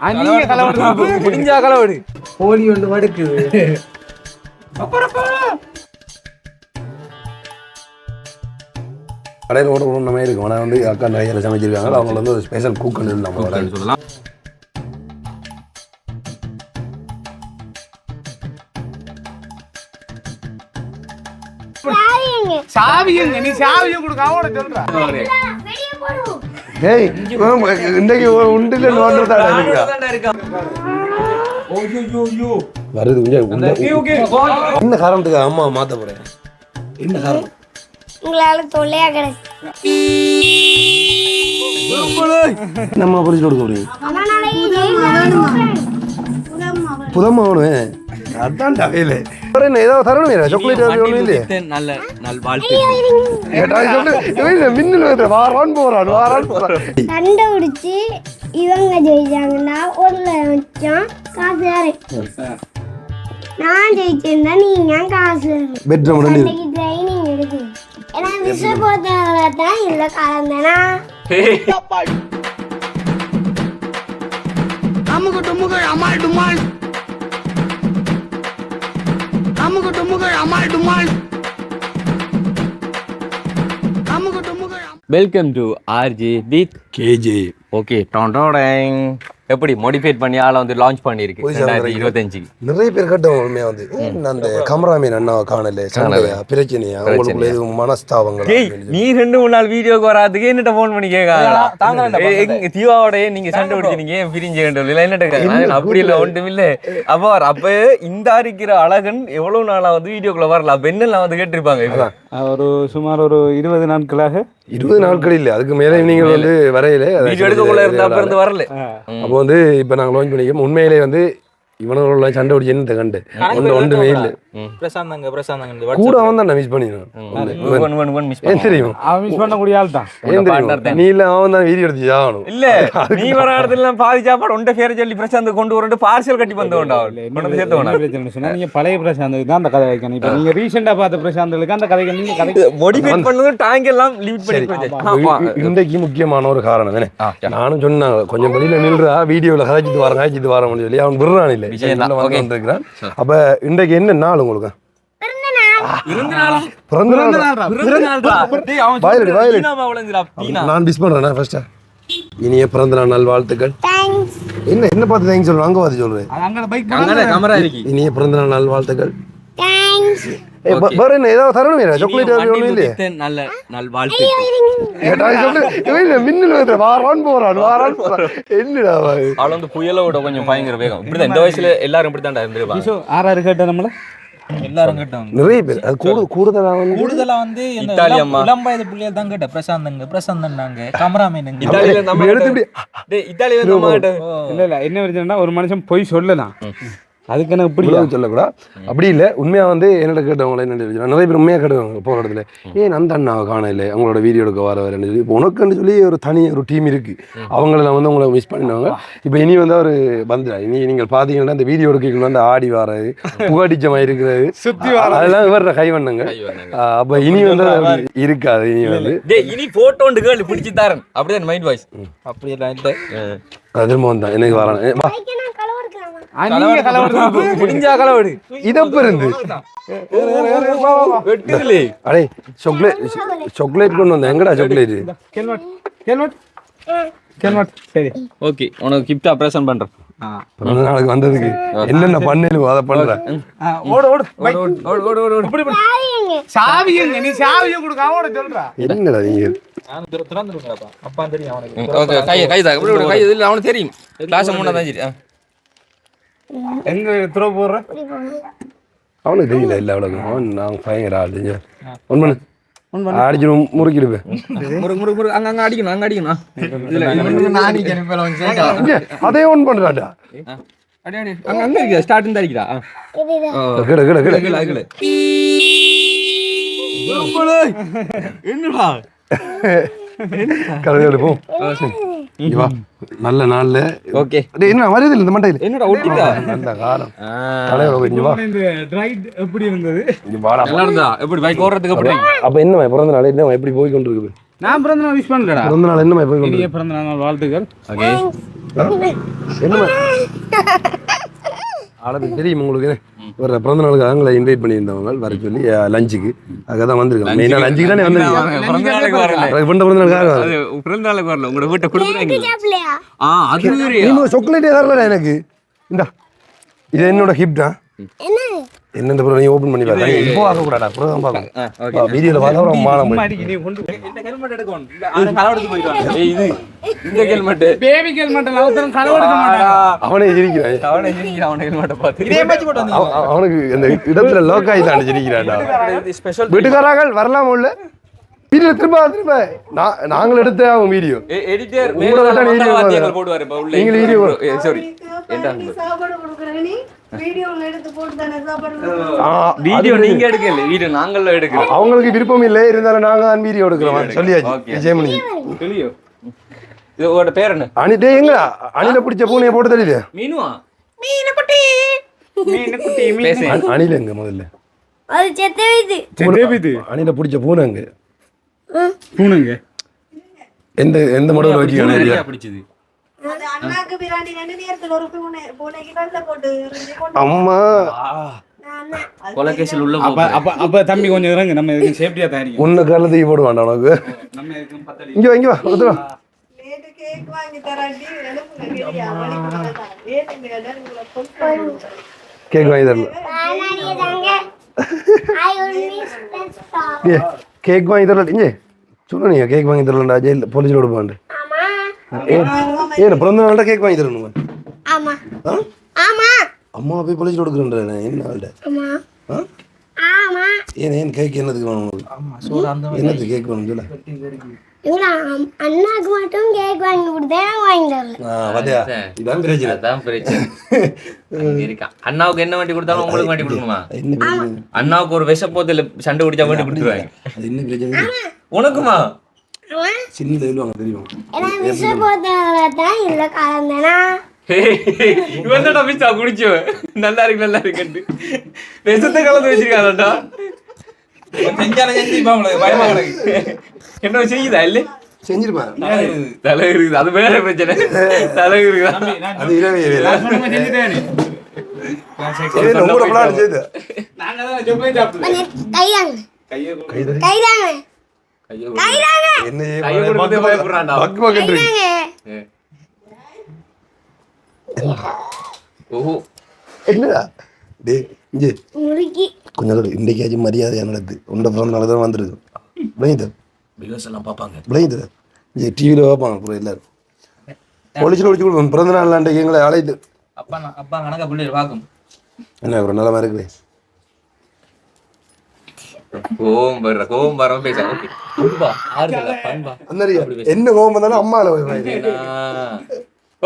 நீங்க கலவடு முடிஞ்சா கலவடு கோழி ஒன்று கடையில் ஓட நம்ம இருக்கும் ஆனால் வந்து அக்கா நிறைய சமைச்சிருக்காங்க. அவங்க வந்து ஒரு ஸ்பெஷல் கூக்கன் நம்மளோட சொல்லலாம். சாவியும் நீ சாவியும் கொடுக்க அவட சொல்ற. ஏய் இன்றைக்கு உண்டில நோண்டுறதா இருக்கா வருது கொஞ்சம் என்ன காரணத்துக்கு அம்மா மாத்த போறேன்? என்ன காரணம்? உங்களால தொல்லையா கிடைச்சு நம்ம புரிச்சு கொடுக்க முடியும்? புதம்மா வேணும் அதான் டவையில என்ன ஏதோ தரணும் சாக்லேட் ஒன்றும் இல்லையே? நல்ல நல் வாழ்த்து. மின்னல் வருது வாரான் போறான் வாரான் போறான். சண்டை பிடிச்சி இவங்க ஜெயிச்சாங்கன்னா ஒரு லட்சம் காசு நான் ஜெயிச்சிருந்தா நீங்க காசு. பெட்ரூம் ட்ரைனிங் எடுக்கு ஏன்னா விஷ போத்தல தான்? இல்ல கலந்தனா welcome to RG with KG okay டொண்டோடங் எப்படி மோடிஃபைட் பண்ணி ஆளை வந்து லான்ச் பண்ணியிருக்கு? ரெண்டாயிரத்தி இருபத்தஞ்சு நிறைய பேர் கேட்டோம் உண்மையா வந்து அந்த கமராமேன் அண்ணாவை காணல சண்டையா பிரச்சனையா உங்களுக்குள்ள எதுவும் மனஸ்தாபங்கள்? நீ ரெண்டு மூணு நாள் வீடியோ வராதுக்கு என்னட்ட ஃபோன் பண்ணி கேட்காங்க தீவாவோட நீங்க சண்டை பிடிச்சீங்க ஏன் பிரிஞ்சு கண்டு இல்லை என்னட்ட அப்படி இல்லை ஒன்றும் இல்லை அப்போ அப்ப இந்த இருக்கிற அழகன் எவ்வளவு நாளா வந்து வீடியோக்குள்ள வரல? அப்ப என்னெல்லாம் வந்து கேட்டிருப்பாங்க? ஒரு சுமார் ஒரு இருபது நாட்களாக இருபது நாட்கள் இல்ல. அதுக்கு மேல நீங்கள் வந்து வரையில. எடுக்கக்குள்ள இருந்த இருந்து வரல. அப்போ வந்து இப்ப நாங்க லான்ச் பண்ணிக்கோம் உண்மையிலே வந்து இவனோட சண்டை பிடிச்சி என்ன கண்டு? ஒன்று ஒன்றுமே இல்லை. பிரசாந்தங்க பிரசாந்தங்க கூட அவன் தான் மிஸ் பண்ணிடுவான். தெரியும்? அவன் மிஸ் பண்ணக்கூடிய ஆள் தான் ஏன் partner தெரியும் நீ இல்ல அவன் தான் வீடியோ எடுத்து ஆகணும். இல்ல நீ வர இடத்துல பாதி சாப்பாடு உண்ட பேர சொல்லி பிரசாந்த் கொண்டு வரட்டு பார்சல் கட்டி வந்து கொண்டா சேர்த்து சொன்னா நீங்க பழைய பிரசாந்துக்கு தான் அந்த கதை வைக்கணும். இப்ப நீங்க ரீசெண்டா பார்த்த பிரசாந்துக்கு அந்த கதைக்கு நீங்க கதை மோடிஃபைட் பண்ணது டேங்க் எல்லாம் லிமிட் பண்ணி இன்றைக்கு முக்கியமான ஒரு காரணம் தானே நானும் சொன்னாங்க கொஞ்சம் வெளியில நில்றா வீடியோல கதைச்சிட்டு வரேன் கதைச்சிட்டு வரேன் சொல்லி அவன் விடுறான் இல்லை. வந்திருக்கிறான் அப்ப இன்றைக்கு என்ன நாள் உங்களுக்கு. நான் மிஸ் பண்றேன் ஃபர்ஸ்டா இனிய பிறந்த நாள் நல் வாழ்த்துக்கள் தேங்க்ஸ் என்ன என்ன பார்த்து தேங்க்ஸ் சொல்றேன் அங்க பார்த்து இனிய பிறந்த நாள் நல் வேற என்ன ஏதாவது தரணும் சாக்லேட் நல்ல நல் வாழ்த்து மின்னல் வருது வாரான் போறான் வாரான் போறான். என்னடா அவன்? அவள் வந்து புயலோட கொஞ்சம் பயங்கர வேகம். இப்படிதான் இந்த வயசுல எல்லாரும் இப்படித்தான்டா இருந்திருப்பாங்க. ஆறாறு கேட்ட நம்மள? எல்லாரும் கேட்டாங்க. நிறைய பேர் அது கூடு கூடுதலா வந்து கூடுதலா வந்து இளம்- வயது பிள்ளைகள் தான் கேட்ட பிரசாந்தங்க பிரசாந்தன்னாங்க. கமராமேனுங்க இத்தாலியில நம்ம இப்படி எடுத்து கிட்ட- டேய், இத்தாலியில நம்ம கிட்ட இல்ல இல்ல என்ன பிரச்சனைனா ஒரு மனுஷன் பொய் சொல்லலாம். அதுக்கு இப்படி சொல்லக்கூடாது அப்படி இல்லை. உண்மையா வந்து என்னோட கேட்டவங்கள என்ன நிறைய பேர் உண்மையா கேட்டுவாங்க போகிற இடத்துல ஏன் அந்த அண்ணாவை காணல அவங்களோட வீடியோ எடுக்க வர வரேன்னு சொல்லி இப்போ உனக்குன்னு சொல்லி ஒரு தனி ஒரு டீம் இருக்கு. அவங்கள வந்து உங்களை மிஸ் பண்ணிடுவாங்க இப்போ இனி வந்து அவர் வந்துடா இனி நீங்கள் பார்த்தீங்கன்னா இந்த வீடியோ எடுக்க வந்து ஆடி வர்றது புகடிச்சமாக இருக்கிறது. சுற்றி வர அதெல்லாம் இவர கைவண்ணங்க. அப்போ இனி வந்து இருக்காது இனி வந்து. டேய் இனி போட்டோ ஒன்று கேள் பிடிச்சி தரேன். அப்படிதான் மைண்ட் வாய்ஸ் அப்படி எல்லாம் இல்லை அது திரும்ப வந்தான். எனக்கு வரேன் முடிஞ்சா கலவடு. இதப்ப இருந்து வெட்டுதுலே அடே சாக்லேட் சாக்லேட் கொண்டு வந்தேன். எங்கடா சாக்லேட் ஹெல்மெட் ஹெல்மெட் ஹெல்மெட் சரி. ஓகே உனக்கு கிஃப்டா பிரசன்ட் பண்றேன். பிறந்த நாளுக்கு வந்ததுக்கு என்னென்ன பண்ணேன் அதை பண்றேன் ஓடு ஓடு ஓடு. ஓடு ஓடு ஓடு சாவி எங்க நீ சாவியும் கொடுக்க அவட சொல்றா. என்னடா நீங்க நான் திற- திறந்துருங்கப்பா அப்பா. தெரியும் அவனுக்கு. ஓகே கை கை தான் இப்படி விடு, கை இதில் அவனுக்கு தெரியும். கிளாஸ் மூணா தான் சரி ஆ. எங்க த்ரோ போடுற? அவனுக்கு தெரியல இல்ல அவ்வளவு அவன் நான் பயங்கர ஆள் தெரிஞ்சா ஒன் பண்ணு அடிச்சு முறுக்கிடுவேன் முரு முரு முரு அங்க அங்க அடிக்கணும் அங்க அடிக்கணும். அதே ஒன் பண்றாடா அடி அடி. அங்க அங்க இருக்கா ஸ்டார்ட் அடிக்கிறா. கிட கிட கிட அகில. என்னடா? கழுதை போ. நல்ல நாள்ல. ஓகே. என்ன வருது இல்ல இந்த மண்டையில. என்னடா ஒட்டிட்டா நல்ல காலம். தலைவர போய் இங்க வா. இந்த ரைட் எப்படி இருந்தது இங்க வாடா. நல்லா இருந்தா. எப்படி பைக் ஓடுறதுக்கு அப்படி அப்ப என்னம்மா பிறந்த நாள் என்னம்மா எப்படி போய் கொண்டிருக்குது? நான் பிறந்த நாள் விஷ் பண்ணலடா. பிறந்த நாள் என்னம்மா போய் கொண்டு பிறந்த நாள் வாழ்த்துக்கள். ஓகே. என்னம்மா அளவு தெரியும் உங்களுக்கு. ஒரு பிறந்த நாளுக்கு அவங்களை இன்வைட் பண்ணியிருந்தவங்க வர சொல்லி லஞ்சுக்கு அதுக்காக தான் வந்திருக்காங்க மெயினாக லஞ்சுக்கு தானே வந்திருக்காங்க? பிறந்த நாளுக்கு வரல. பிறந்த பிறந்த நாளுக்காக அது பிறந்த நாளுக்கு வரல. உங்களோட வீட்டை கொடுக்குறாங்க ஆ அது சாக்லேட்டே தரலடா எனக்கு. இந்தா இது என்னோட ஹிப்டா என்ன என்னென்ன பிறகு நீ ஓப்பன் பண்ணி பாரு. இப்போ பார்க்க கூடாடா அப்புறம் தான். வீடியோவில் பார்த்தா அப்புறம் மானம் நீ கொண்டு இந்த ஹெல்மெட் எடுக்கணும் இல்ல, அவன் களவெடுத்து போயிடுவான் ஏய், இது இந்த ஹெல்மெட் பேபி ஹெல்மெட் ஒருத்தன் களவெடுக்க மாட்டான் அவனே சிரிக்கிறான். அவனை சிரிக்கிறான் அவனை ஹெல்மெட்டை பார்த்து. இதே மாதிரி போட்டு அவனுக்கு அந்த இடத்துல லோக் ஆகி தான் சிரிக்கிறான்டா. ஸ்பெஷல் வீட்டுக்காரர்கள் வரலாம் உள்ள? வீடியோ திரும்ப திரும்ப. நான் நாங்கள் எடுத்த அவன் வீடியோ. எடிட்டர் மேல தான் video வாத்தியங்கள் போடுவாரு. இப்ப உள்ள. நீங்க video சாரி என்ன சாப்பாடு கொடுக்குறேன். நீ வீடியோல எடுத்து போட்டு தானே சாப்பாடு வீடியோ நீங்க எடுக்கல வீடியோ நாங்கள எடுக்கல. அவங்களுக்கு விருப்பம் இல்லை இருந்தாலும் நாங்க தான் வீடியோ எடுக்கிறோம். சொல்லியாச்சு Okay. ஜெயமணி தெரியும் இது உங்களோட பேர் என்ன? டே எங்க அணில பிடிச்ச பூனையை போட்டு தெரியுது மீனுவா? மீன் குட்டி மீன். பேசு அணில எங்க முதல்ல? அது செத்த வைத்து செத்தேபிது அணில பிடிச்ச பூனை எங்க பூனுங்க எந்த எந்த மாடல் பிடிச்சது போட்டு இருந்து கொண்டு அம்மா கொலகேசில் உள்ள அப்ப அப்ப அப்ப தம்பி கொஞ்சம் இறங்கு நம்ம இதுக்கு சேஃப்டியா தயாரிக்கும் உன்னை கால தூக்கி போட வேண்டாம் உனக்கு நம்ம இதுக்கு பத்தடி இங்க வா இங்க வா ஒத்துவா நேற்று கேக் வாங்கி கேக் தரல I will miss the stop. ஏ கேக் வாங்கி தரல இங்கே சொல்லு நீங்க கேக் வாங்கி தரலடா ஜெயில் போலீஸ்ல விடுப்பாண்டு ஆமா ஏன் பிறந்த நாள்டா கேக் வாங்கி தரணும் ஆமா ஆ? ஆமா அம்மா போய் போலீஸ்ல கொடுக்குறேன் என்ன ஆள்ட ஆமா? ஆமா ஏன் ஏன் கேக் என்னதுக்கு வேணும் உங்களுக்கு ஆமா சோறு அந்த என்னது கேக் வேணும் சொல்ல அண்ணாக்கு மட்டும் கேக் வாங்கி கொடுத்தேன் வாங்கி தரல பிரச்சனை. அதான் பிரச்சனை. இருக்கான் அண்ணாவுக்கு என்ன வண்டி கொடுத்தாலும் உங்களுக்கு வண்டி கொடுக்கணுமா? அண்ணாவுக்கு ஒரு விஷப்போத்துல சண்டை குடிச்சா வண்டி கொடுத்துருவாங்க. அது என்ன பிரச்சனை? உனக்குமா? ஆமா. சின்னது எழுவாங்க தெரியும்? ஏன்னா விஷ தான்? இல்ல கலந்தேனா இவன் தான் நல்லா இருக்கு நல்லா இருக்குன்ட்டு விஷத்தை கலந்து வச்சிருக்காங்கடா செஞ்சாலும் செஞ்சு பயமா கிடக்கு என்ன செய்யுதா இல்ல செஞ்சிருப்பேன் தலை இருக்குது அது வேற பிரச்சனை தலை இருக்குதா அது இரவே உங்களோட பிளான் செய்து என்னடா டே இங்கே முறுக்கி கொஞ்சம் இன்றைக்காச்சும் மரியாதையாக நடக்குது உண்ட பிறந்த தான் வந்திருக்கு விளையுது வியூஸ் எல்லாம் பார்ப்பாங்க. விளையுது இங்கே டிவியில் பார்ப்பாங்க அப்புறம் எல்லாரும். போலீஸில் ஒழிச்சு கொடுப்போம். பிறந்த நாள் அன்றைக்கு எங்களை அழைத்து. அப்பா நான் அப்பா கணக்கா பிள்ளைகள் பார்க்கும். என்ன ஒரு நிலமா இருக்குது. கோவம் வர்ற கோவம் வர பேச. ஓகே. பண்பா ஆறுதலா பண்பா. அந்த என்ன கோவம் வந்தாலும் வாங்கி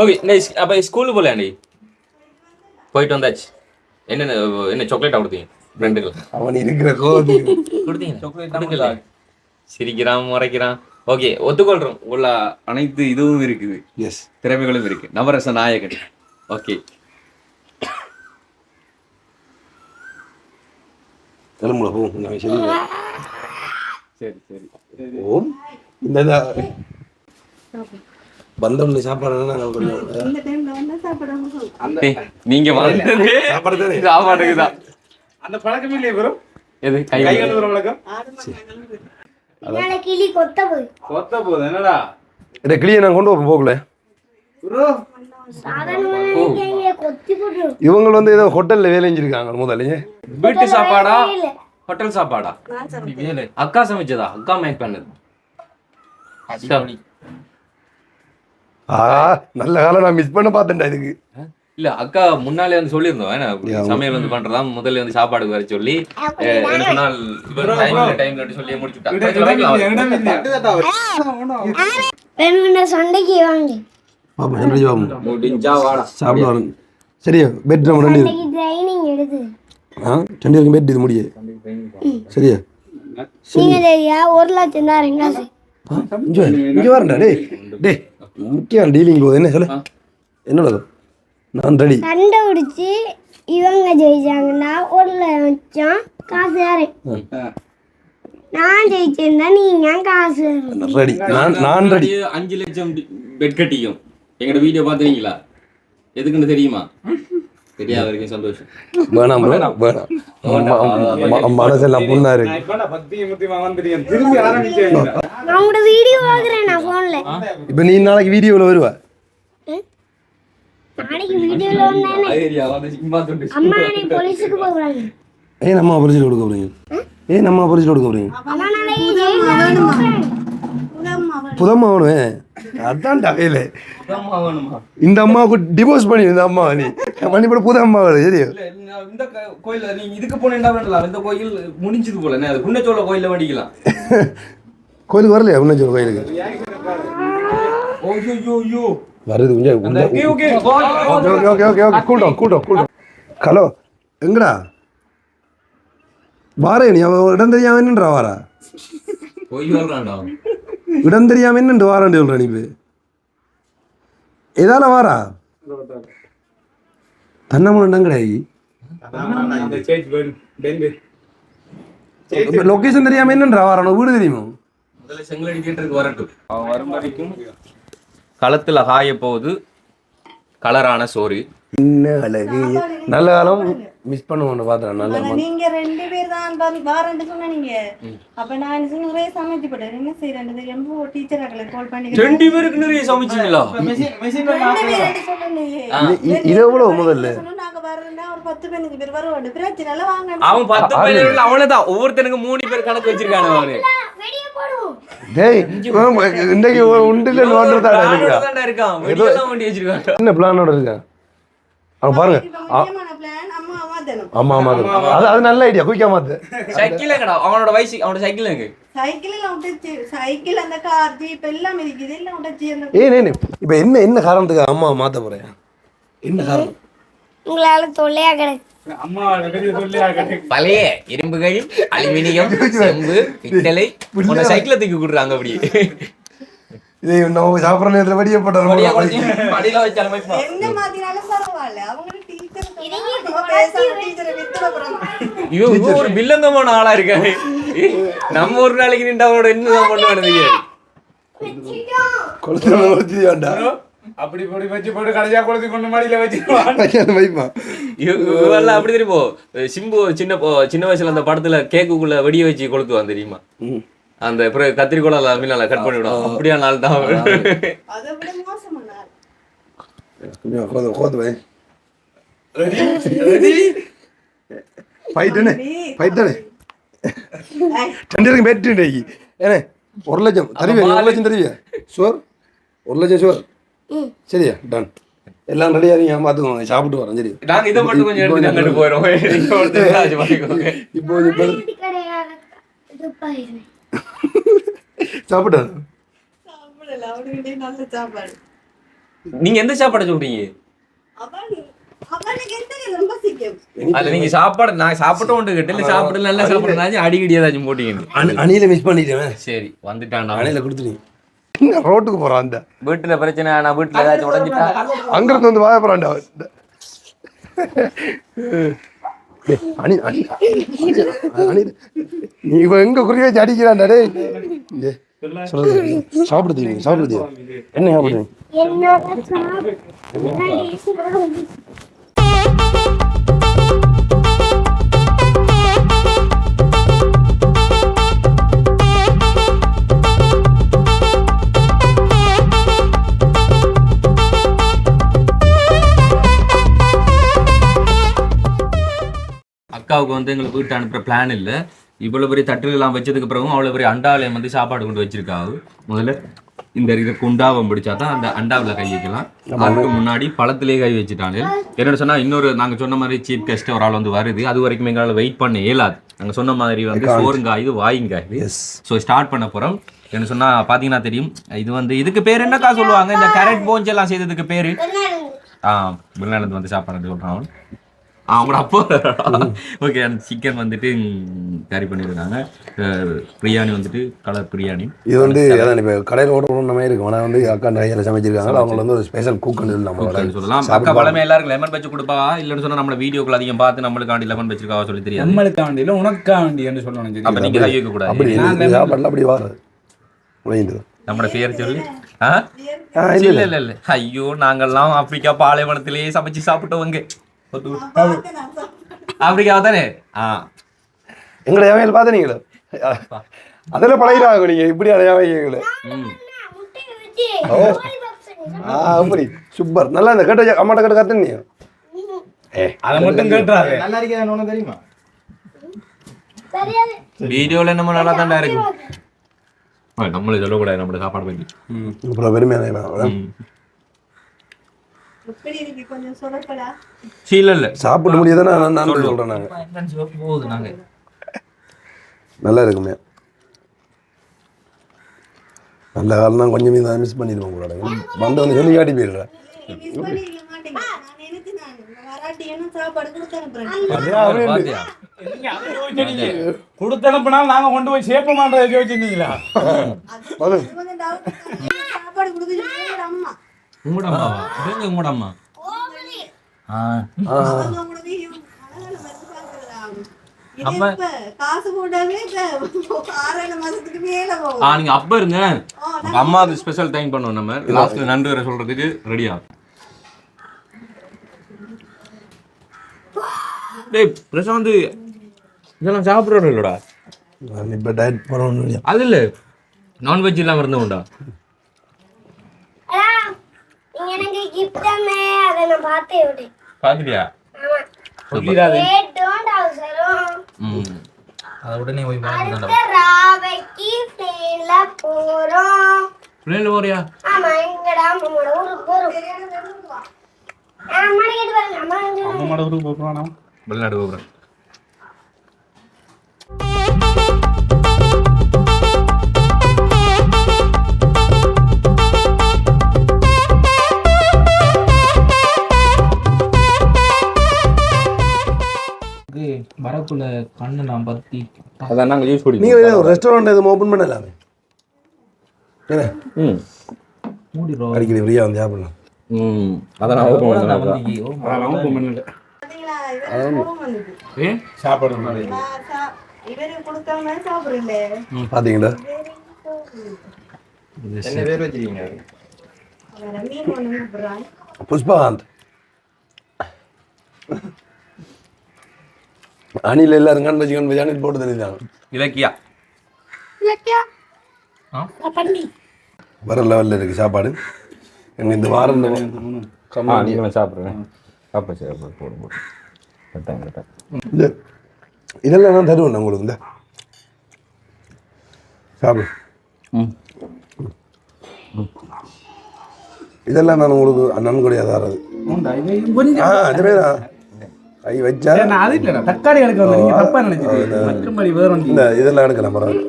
ஓகே அப்ப ஸ்கூலுக்கு போல நீ? போயிட்டு வந்தாச்சு. என்னென்ன என்ன சாக்லேட் கொடுத்தீங்க? அவன் இருக்கிற கொடுத்தீங்க. சிரிக்கிறான் முறைக்கிறான். ஓகே ஒத்துக்கொள்றோம். உள்ள அனைத்து இதுவும் இருக்குது. எஸ் திறமைகளும் இருக்கு. நவரச நாயகன். ஓகே. போவோம் நான் சரி சரி. ஓம். இந்த பந்தவள்ள சாப்பாடு நீங்க வந்தது. சாப்பாடு தானே? சாப்பாடுக்கு தான். அந்த பழக்கம் இல்லையே bro? எது? கை கை கழுவுற பழக்கம்? கிளி கொத்த போய் கொத்த போகுது. என்னடா? இதை கிளியை நான் கொண்டு போக போகல. இவங்க வந்து ஏதோ ஹோட்டலில் வேலை செஞ்சிருக்காங்க முதல்ல. வீட்டு சாப்பாடா. ஹோட்டல் சாப்பாடா? அக்கா சமைச்சதா? அக்கா மேக் பண்ணது. நல்ல காலம் நான் மிஸ் பண்ண பார்த்தேன்டா இதுக்கு. இல்ல அக்கா முன்னாலே வந்து சொல்லியிருந்தோம் ஏன்னா சமையல் வந்து பண்றதா? முதல்ல வந்து சாப்பாடுக்கு வர சொல்லி எனக்கு நாள் டைம் டைம் சொல்லி முடிச்சுட்டா. என்ன சரியா பெட் நம்ம ரெண்டு ரெண்டு பேருக்கு பெட் இது முடிய. சரியா? ஒரு லட்சம் தான் இங்க வரண்டா டேய். முக்கியம் டீலிங் போகுது என்ன சொல்ல. என்னோட நான் ரெடி சண்டை பிடிச்சி இவங்க ஜெயிச்சாங்கன்னா ஒரு லட்சம் காசு தரேன் நான் ஜெயிச்சிருந்தா நீங்க காசு. ரெடி நான் நான் ரெடி அஞ்சு லட்சம் பெட் கட்டிக்கும். எங்களோட வீடியோ பாத்துறீங்களா எதுக்குன்னு தெரியுமா? தெரியாத வரைக்கும் சந்தோஷம். வேணாம் bro, வேணாம். ம- ம- மனசெல்லாம் புண்ணா இருக்கு. நான் உங்களோட வீடியோ பார்க்குறேன் நான் ஃபோனில் இப்போ நீ நாளைக்கு வீடியோவில் வருவ நாளைக்கு வீடியோவில் வந்தானே அம்மா என்னை போலீஸுக்கு போகிறாங்க ஏன் நம்ம பரிசுல கொடுக்க போறீங்க. ஏன் நம்ம பரிசுல கொடுக்க போறீங்க. புதம்மா வேணுமே? அதான் டவையில இந்த அம்மாவுக்கு டிவோர்ஸ் பண்ணி இந்த அம்மா நீ. மணிப்பட புது அம்மா வேணும் சரி? இந்த க- கோயில்ல நீங்க இதுக்கு போனேன்டா வேண்டலாம் இந்த கோயில் முடிஞ்சது போல. என்ன அது குன்னச்சோள கோயில்ல வண்டிக்கலாம். கோயிலுக்கு வரலையா? உன்னச்சோர் கோயிலுக்கு? ஓய்யோ ஐயோ. வருது கொஞ்சம் கூட்டம் கூட்டம் கூட்டம் ஹலோ எங்கடா? வாரே நீ அவன் இடம் தெரியாம என்னன்றா வாரா. இடம் தெரியாம என்னண்டு வாரான்னு சொல்ற நீ ஏதால வாரா? தன்னமனம் கிடையாது லொக்கேஷன் தெரியாம என்னன்றா வாரானோ வீடு தெரியுமா? முதல்ல செங்கலடி தியேட்டருக்கு வரட்டும். அவன் வரும் வரைக்கும் களத்துல காய போகுது. கலரான சோறு. என்ன அழகு. நல்ல காலம் மிஸ் பண்ணுவோம் பார்த்தேன் நல்ல நீங்க ரெண்டு பேர் தான் வந்து வாரண்டு சொன்னீங்க அப்ப நான் என்ன சொன்னேன்? ஒரே சமைச்சு போட்டேன் என்ன செய்யறேன் தெரியாம டீச்சர்களை கால் பண்ணி ரெண்டு பேருக்கு நிறைய சமைச்சிங்களா? இது எவ்வளவு முதல்ல? நாங்க வரேன்னா ஒரு பத்து பதினஞ்சு பேர் வருவாங்க. பிரச்சனை எல்லாம் வாங்க. அவன் பத்து பேர் அவனதான் ஒவ்வொருத்தனுக்கு மூணு பேர் கணக்கு வச்சிருக்கானு போடுவோம் டேய் இவன் இன்றைக்கு உண்டில இருக்கான். வச்சிருக்கான் என்ன பிளானோட இருக்கா? அவன் பாருங்க. ஆமா ஆமா அது- நல்ல ஐடியா குயிக்கா மாத்து. சைக்கிள் அவனோட வயசு அவனோட சைக்கிள் எங்க? சைக்கிள் எல்லாம் விட்டுச்சு சைக்கிள் அந்த கார் ஜீப் எல்லாம் இருக்குது எல்லாம் விட்டுச்சு அந்த ஏய் நே இப்ப என்ன என்ன காரணத்துக்கு அம்மா மாத்த போறேன்? என்ன காரணம்? உங்களால தொல்லையா கிடக்கு. பழைய இரும்புகள் அலுமினியம் செம்பு பித்தளை உன்னை சைக்கிளை தூக்கி விடுறாங்க அப்படி. இது நம்ம சாப்பிட்ற நேரத்துல வடிய. என்ன இவன் ஒரு வில்லங்கமான ஆளா இருக்காரு நம்ம ஒரு நாளைக்கு நின்று அவனோட என்னதான் பண்ண வேண்டியது கொளுத்து வேண்டாம் அப்படி போடி வச்சு போட்டு கடைசியா கொளுத்தி கொண்டு மடியில வச்சிருவான். வைப்பா இவெல்லாம் அப்படி தெரியுமோ? சிம்பு சின்ன போ- சின்ன வயசுல அந்த படத்துல கேக்குக்குள்ள வெடிய வச்சு கொளுத்துவான் தெரியுமா? அந்த பிறகு கத்திரிக்கோளால மீனால கட் பண்ணி விடும் அப்படியா நாள் தான் ஃபைட் தானே ரெண்டு பேட்டு ஒரு லட்சம். தருவியா? ஒரு லட்சம் தருவியா? ஷுவர் ஒரு லட்சம் ஷுவர் சரியா? டன் எல்லாம் ரெடியா நீங்க பார்த்துக்கோங்க. சாப்பிட்டு வரேன். சரி நாங்க இதை மட்டும் கொஞ்சம் எடுத்து அங்கிட்டு போயிடும். இப்போ சாப்பிட்டு? நீங்க எந்த சாப்பாடை சொல்றீங்க? நீங்க சாப்பாடு நான் சாப்பிட்டு ஒன்று கிட்ட சாப்பிடல நல்லா சாப்பிடுறாச்சும் அடிக்கடி ஏதாச்சும் போட்டீங்க. அணி அணியில மிஸ் பண்ணிட்டேன். சரி வந்துட்டான்டா அணியில கொடுத்துட்டீங்க. ரோட்டுக்கு போறான் அந்த. வீட்டுல பிரச்சனை நான் வீட்டுல ஏதாச்சும் உடஞ்சிட்டா? அங்கிருந்து வந்து வாய போறான்டா அணி அணி அணி நீ இவன் எங்க குறி வச்சு அடிக்கிறான்டா டேய், சொல்றது சாப்பிடுதீங்க சாப்பிடுதீங்க என்ன சாப்பிடுறீங்க அக்காவுக்கு வந்து எங்களுக்கு வீட்டு அனுப்புற பிளான் இல்ல. இவ்வளவு பெரிய தட்டுல எல்லாம் வச்சதுக்கு பிறகும் அவ்வளவு பெரிய அண்டாவில வந்து சாப்பாடு கொண்டு வச்சிருக்காவு முதல்ல இந்த இருக்கிற குண்டாவம் பிடிச்சா தான் அந்த அண்டாவில் கை வைக்கலாம். அதுக்கு முன்னாடி பழத்திலே கை வச்சுட்டாங்க. என்னோட சொன்னா இன்னொரு நாங்க சொன்ன மாதிரி சீப் கெஸ்ட் ஒரு ஆள் வந்து வருது. அது வரைக்கும் எங்களால் வெயிட் பண்ண இயலாது. நாங்க சொன்ன மாதிரி வந்து சோறுங்காய் இது வாயுங்காய். இது ஸோ ஸ்டார்ட் பண்ண போறோம். என்ன சொன்னா பாத்தீங்கன்னா தெரியும். இது வந்து இதுக்கு பேர் என்னக்கா சொல்லுவாங்க? இந்த கேரட் போஞ்ச் எல்லாம் செய்ததுக்கு பேரு? ஆ வெளிநாடு வந்து சாப்பாடு ஆ, அவங்களோட அப்போ ஓகே அந்த சிக்கன் வந்துட்டு கறி பண்ணியிருக்காங்க பிரியாணி வந்துட்டு கலர் பிரியாணி. இது வந்து அதான் இப்போ கடையில் ஓட நம்ம இருக்கும். ஆனால் வந்து அக்கா நிறைய சமைச்சிருக்காங்க. அவங்க வந்து ஒரு ஸ்பெஷல் குக்கர்னு சொல்லலாம். அக்கா பழமை எல்லாருக்கும் லெமன் வச்சு கொடுப்பாவா இல்லைன்னு சொன்னா நம்ம வீடியோக்குள்ள அதிகம் பார்த்து நம்மளுக்காண்டி லெமன் வச்சிருக்காவா சொல்லி தெரியாது. நம்மளுக்கா வேண்டியில உனக்கா வேண்டி என்று சொல்லணும் அப்ப நீங்க கை வைக்க கூடாது. அப்படி அப்படி வராது. நம்மட பேர் சொல்லி. ஆ? இல்ல இல்லை இல்ல. இல்ல ஐயோ நாங்கெல்லாம் ஆப்பிரிக்கா பாலைவனத்திலேயே சமைச்சு சாப்பிட்டவங்க. ஆப்பிரிக்கா தானே? ஆ. எங்களை ஏமையில் பார்த்தீங்களா அதில் பழகிறாங்க நீங்கள் இப்படி வச்சு ஓ. ஆ அப்படி. சூப்பர். நல்லா இந்த கேட்ட அம்மாட்ட கேட்ட கத்துனீங்க ஏ அதை மட்டும் கேட்டுறாரு நல்லா இருக்கிறேன் தெரியுமா? வீடியோல நம்ம நல்லா தாண்டா இருக்கு. நம்மளே சொல்லக்கூடாது நம்மளோட சாப்பாடு பத்தி அப்புறம் பெருமையான ம். எப்படி இருக்கு கொஞ்சம் சொதப்படா சீ, இல்ல இல்ல சாப்பிட முடியாதானே நான் சொல்கிறேன் நாங்கள் போகுது நாங்க. நல்லா இருக்குமே. நல்ல காலம் தான் கொஞ்சம் மீது மிஸ் பண்ணிடுவோம் கூட. வந்து வந்து சொல்லி காட்டி போயிடுறேன் மிஸ் பண்ணிருக்க மாட்டீங்க நான் நினைச்சு நான் வராட்டி என்ன சாப்பாடு கொடுத்து அனுப்புனாலும் நாங்க கொண்டு போய் சேர்ப்ப மாட்டோம் யோசிச்சிருந்தீங்களா உங்களோட அம்மாவா இது உங்களோட அம்மா நீங்க அப்ப இருங்க. அம்மாவுக்கு ஸ்பெஷல் தேங்க் பண்ணுவோம் நம்ம. லாஸ்ட்ல நன்றி வர சொல்றதுக்கு ரெடியா டேய் பிரசாந்த் இதெல்லாம் சாப்பிடுறோம் இல்லடா இப்போ டயட் போகிறோம்னு அது இல்ல. நான்வெஜ் இல்லாம இருந்தவன்டா அடா, நீங்க தந்தே, அதை நான் பார்த்தே விட்டேன். பாத்துட்டியா ஏய், don't அவசரம். அதை உடனே போய் அடுத்த ராவைக்கு plane ல போறோம். பிள்ளைல போறியா? ஆமா, எங்கடா அம்மாவோட ஊருக்கு போறோம். ஆ, அம்மாட்ட கேட்டு பாருங்க, அம்மா அம்மாவோட ஊருக்கு போகிறானா வெளிநாடு போகிறேன் வரக்குள்ள கண்ணு நான் பத்தி அதான் நாங்கள் யூஸ் பண்ணி நீங்கள் ஒரு ரெஸ்டாரண்ட் எதுவும் ஓப்பன் பண்ணலாமே. என்ன ம். மூடிடுறோம் அடிக்கடி ஃப்ரீயாக வந்து சாப்பிடலாம். ம். அதான் நான் open பண்ணல. கோவம் வந்துட்டு. ஏ? சாப்பாடு இவரு சாப்பிடல என்ன பேர் வச்சிருக்கீங்க? புஷ்பகாந்த். அணில் எல்லாரும் கண்டு வச்சுக்கணும் அணில் போட்டு தெரிஞ்சாங்க இலக்கியா. வர லெவலில் இருக்குது சாப்பாடு. எங்கள் இந்த வாரம் சாப்பிட்றேன் சாப்பிட. சரி போடு போடு போடு. கரெக்டாக கரெக்டாக இது இதெல்லாம் நான் தருவேன் உங்களுக்கு இந்த. சாப்பிடு. இதெல்லாம் நான் உங்களுக்கு நன்கொடையாக தரது ஆ அதுவே தான். கை வச்சா? நான் அது இல்லைண்ணா தக்காளி எடுக்க வந்தேன். நீங்க தப்பா நினைச்சிட்டு மற்றபடி வேற ஒன்று இந்த இதெல்லாம் எடுக்கலாம் பரவாயில்ல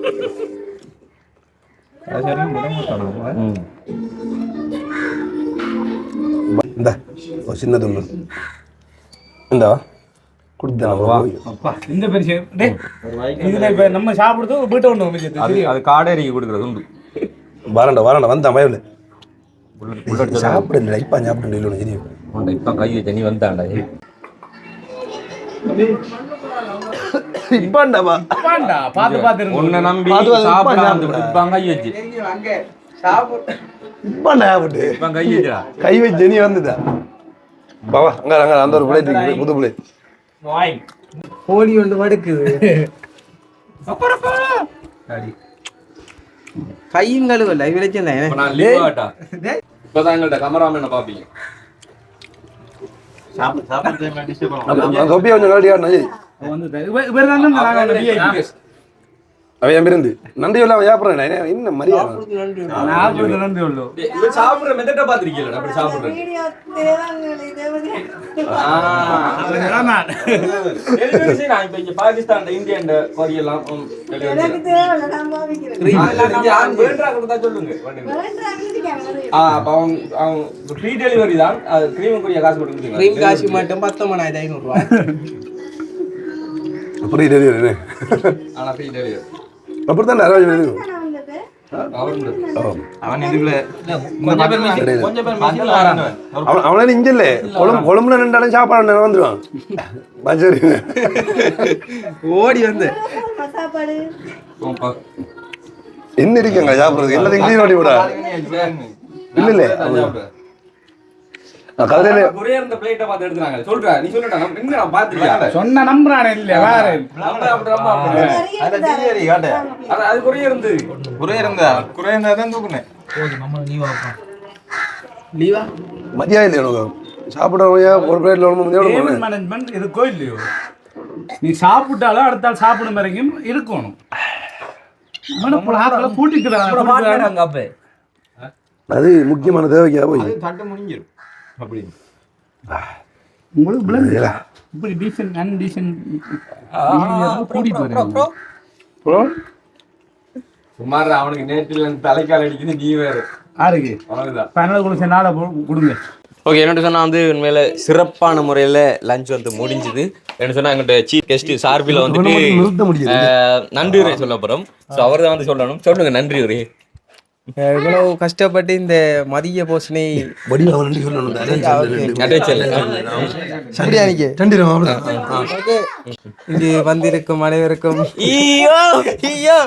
இந்த ஒரு சின்ன துண்டு. இந்த கொடுத்தேன் வா அப்பா. இந்த பெரிய டேய் இதுல இப்ப நம்ம சாப்பிடுறது வீட்டை ஒன்று வந்துச்சு அது காடேரிக்கு கொடுக்குறது உண்டு வரண்டா வரண்டா வந்தான் பயவில் புல்லட் புல்லட் சாப்பிடு இப்போ சாப்பிட்டு இல்லை சரி உண்டா இப்போ கை வச்ச நீ வந்தாண்டா உன்னை நம்பி கை வச்சு கை வச்சு நீ பாவா அங்க அங்க அந்த ஒரு பிளேட் இருக்கு. புது பிளேட் கோழி ஒன்று படுக்குது. கையும் கழுவல விளைச்சல இப்போ நான் லீவ் ஆட்டா? இப்போ தான் எங்கள்கிட்ட கமராமேனை பார்ப்பீங்க. தொப்பியை கொஞ்சம் கழட்டி காட்டினா சரி வந்து இவர் தான் நாங்கள் விஐபி அவன் என் நன்றி சொல்ல அவன் ஏப்பறேன் என்ன மரியாதை? நாற்பது நன்றி. உள்ளோம் இவன் சாப்பிடுற மெத்தட்டை பார்த்துருக்கீங்களா அப்படி தேவதை நான் இப்போ இங்கே பாகிஸ்தான் இந்தியன் கொரியெல்லாம் ஃப்ரீ டெலிவரி தான். அது க்ரீமுக்குரிய காசு போட்டு கிரீம் காசு மட்டும் பத்தொன்பதாயிரத்தி ஐநூறுரூவா. ஃப்ரீ டெலிவரி நிறைய message ல வராங்க. அவன் அவனால இங்க இல்ல. கொழும்பு கொழும்புல நின்றாலும் சாப்பாடு வந்துடுவான் பச்சரி ஓடி வந்து. என்ன இருக்குங்க சாப்பிடுறது எல்லாத்தையும் கிளீன் பண்ணி விடா இல்ல இல்ல. நான் கதையில ஒரே இருந்த பிளேட்டை பார்த்து எடுத்துறாங்க சொல்றா நீ சொல்லிட்டா? நம்ம என்ன நான் பாத்துருக்கேன் சொன்ன நம்புறானே இல்ல வேற அத டிலிவரி காட்டு. அது அது குறைய இருந்து. குறை இருந்தா குறை இருந்தா தான் தூக்குனேன். மதியம் இல்லை எனக்கு சாப்பிடுறவங்க ஒரு பிளேட்ல ஒன்று பேமெண்ட் மேனேஜ்மெண்ட் இருக்கோ இல்லையோ நீ சாப்பிட்டாலும் அடுத்த ஆள் சாப்பிடும் வரைக்கும் இருக்கணும். கூட்டிட்டு அது முக்கியமான தேவைக்கா போய்? அது தட்டு முடிஞ்சிரும். அப்படி உங்களுக்கு பிளண்ட் இப்படி டீசன்ட் அன் டீசன்ட் கூட்டிட்டு ப்ரோ சுமார் அவனுக்கு நேற்றில் தலைக்கால் அடிக்குது நீ வேற. ஆறுக்கு. அவ்வளவுதான். பன்னெண்டு குளிச்ச நாளை கொடுங்க. ஓகே என்ன சொன்னா வந்து உண்மையில சிறப்பான முறையில லஞ்ச் வந்து முடிஞ்சுது. என்ன சொன்னா எங்கிட்ட சீஃப் கெஸ்ட் சார்பில் வந்துட்டு நன்றி உரை சொல்ல போறோம். ஸோ அவர் தான் வந்து சொல்லணும். சொல்லுங்க நன்றி உரை. இவ்வளவு கஷ்டப்பட்டு இந்த மதிய போஷனை இங்கு வந்திருக்கும் அனைவருக்கும். ஐயோ ஐயோ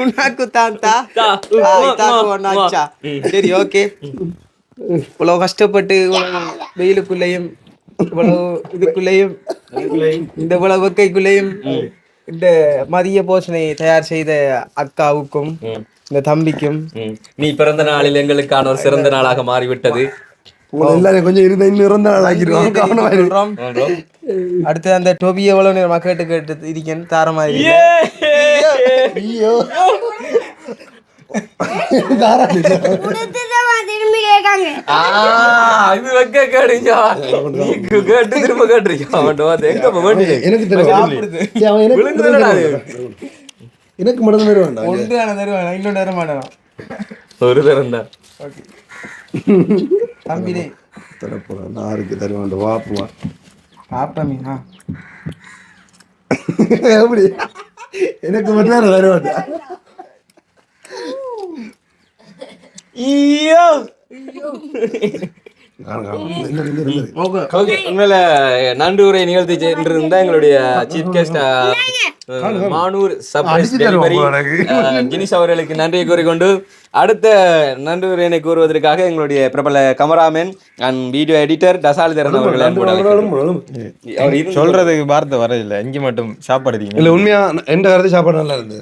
உனக்கு தான் தா. தா. ஆ, இதாக்கு ஒண்ணாச்சா. சரி ஓகே. இவ்வளவு கஷ்டப்பட்டு இவ்வளவு வெயிலுக்குள்ளேயும் இவ்வளவு இதுக்குள்ளேயும் இந்த இவ்வளவு வெக்கைக்குள்ளேயும் இந்த மதிய போஷனை தயார் செய்த அக்காவுக்கும் இந்த தம்பிக்கும். நீ பிறந்த நாளில் எங்களுக்கான ஒரு சிறந்த நாளாக மாறிவிட்டது எல்லாரும் கொஞ்சம் இருந்த இன்னும் இறந்த நாள். சொல்றோம். அடுத்து அந்த டொபி எவ்வளவு நேரமா கேட்டு கேட்டு இருக்கேன் தாரமா ஐயோ எனக்கு தெரியும் எனக்கு மட்டும் தான் வேண்டாம். ஒன்று ஆன தருவான் இன்னொன்று தர மாட்டான் ஒரு தரம் தான். தம்பினே. தரப்போறேன். நாருக்கு தருவான் வாப்புவா பாப்பா மீனா எப்படி? எனக்கு மட்டும் தான் தருவான் ஐயோ! ஓகே உண்மையில நன்றி உரை நிகழ்த்தி சென்றிருந்த எங்களுடைய chief guest Manoor surprise delivery. ஜினிஸ் அவர்களுக்கு நன்றியை கூறிக்கொண்டு அடுத்த நன்றி உரையினை கூறுவதற்காக எங்களுடைய பிரபல கமராமேன் அண்ட் வீடியோ எடிட்டர் டசாலி தரன் அவர்கள் சொல்றதுக்கு வார்த்தை வரதில்லை இங்க மட்டும் சாப்பாடு இல்ல உண்மையா எந்த கருத்து சாப்பாடு நல்லா இருந்து?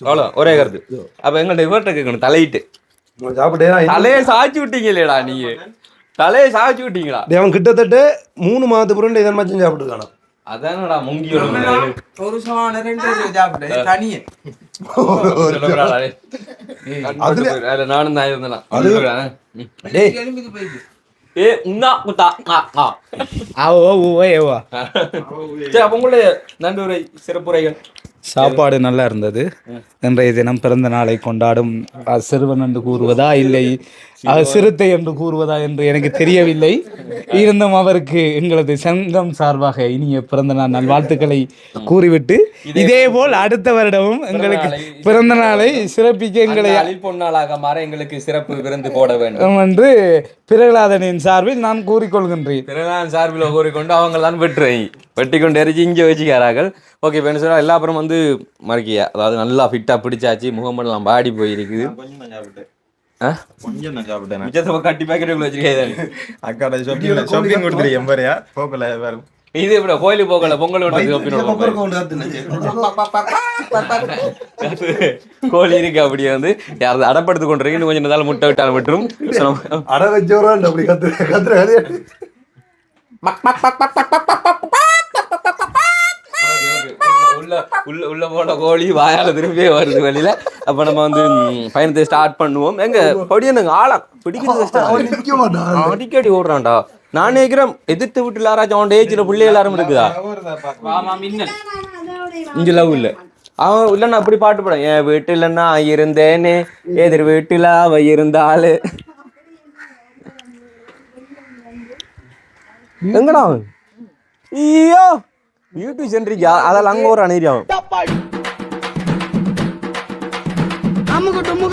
அவ்வளோ ஒரே கருத்து. அப்ப எங்கள்ட்ட இவர்கிட்ட கேட்கணும் தலையிட்டு. சாப்பிட்டே தலையை சாய்ச்சி விட்டீங்களேடா நீங்க தலையை சாய்ச்சி விட்டீங்களா? அவன் கிட்டத்தட்ட மூணு மாதத்து புரண்டு இதன் மச்சும் சாப்பிட்டு காணும் அதானடா முங்கியோட ஒரு சமான ரெண்டு சாப்பிட்டு தனியே. அதுல நானும் தான் இருந்தேன். எலும்புக்கு போயிட்டு. ஏ உன்னா குத்தா ஆ ஆ. ஆவோ ஓ சரி அப்ப உங்களுடைய நன்றி சிறப்புரைகள். சாப்பாடு நல்லா இருந்தது. இன்றைய தினம் பிறந்த நாளை கொண்டாடும். சிறுவன் என்று கூறுவதா இல்லை? சிறுத்தை என்று கூறுவதா என்று எனக்கு தெரியவில்லை. இருந்தும் அவருக்கு எங்களது சங்கம் சார்பாக இனிய பிறந்த நாள் நல்வாழ்த்துக்களை கூறிவிட்டு இதே போல் அடுத்த வருடமும் எங்களுக்கு பிறந்த நாளை சிறப்பிக்க எங்களை பொன்னாளாக மாற எங்களுக்கு சிறப்பு விருந்து போட வேண்டும். என்று பிரகலாதனின் சார்பில் நான் கூறிக்கொள்கின்றேன். பிறநாள் சார்பில் கூறிக்கொண்டு அவங்க தான் வெட்டுறை வெட்டி கொண்டு எரிச்சு இங்கே வச்சுக்கிறார்கள். ஓகே இப்போ என்ன எல்லா அப்புறம் வந்து மறுக்கியா அதாவது நல்லா ஃபிட்டாக பிடிச்சாச்சு முகமெல்லாம் பாடி போயிருக்குது கொஞ்சம் தான் சாப்பிட்டேன் ஆ கொஞ்சம் தான் சாப்பிட்டேன் மிச்சத்தை கட்டி பேக்கெட்டுக்குள்ள வச்சுக்கிறேன் அக்காட ஷாப்பிங் ஷாப்பிங் கொடுத்துருக்கேன் பாரியா போக்கல வேறு இது இப்படி கோயிலுக்கு போகல பொங்கல் கோழி இருக்கு அப்படியே வந்து யாராவது அடப்படுத்து கொண்டிருக்கு கொஞ்சம் நாள் முட்டை விட்டால் மட்டும் அட அப்படி கத்துற கத்துற போன கோழி வாயால திரும்பியே வருது வெளியில அப்ப நம்ம வந்து பயணத்தை ஸ்டார்ட் பண்ணுவோம். எங்க படியனுங்க ஆளா பிடிக்கிறது அடிக்கடி ஓடுறான்டா. நான் நினைக்கிறேன் எதிர்த்து வீட்டுல யாராச்சும் அவன் ஏஜ்ல பிள்ளை எல்லாரும் இருக்குதா? இங்க லவ் இல்ல. அவன் இல்ல நான் அப்படி பாட்டு போறேன் என் வீட்டுல நான் இருந்தேனே. எதிர் வீட்டுல அவ இருந்தாளு. எங்கடா அவன்? ஐயோ. யூடியூப் சென்றிருக்கியா? அதெல்லாம் அங்க ஒரு அணையிறான்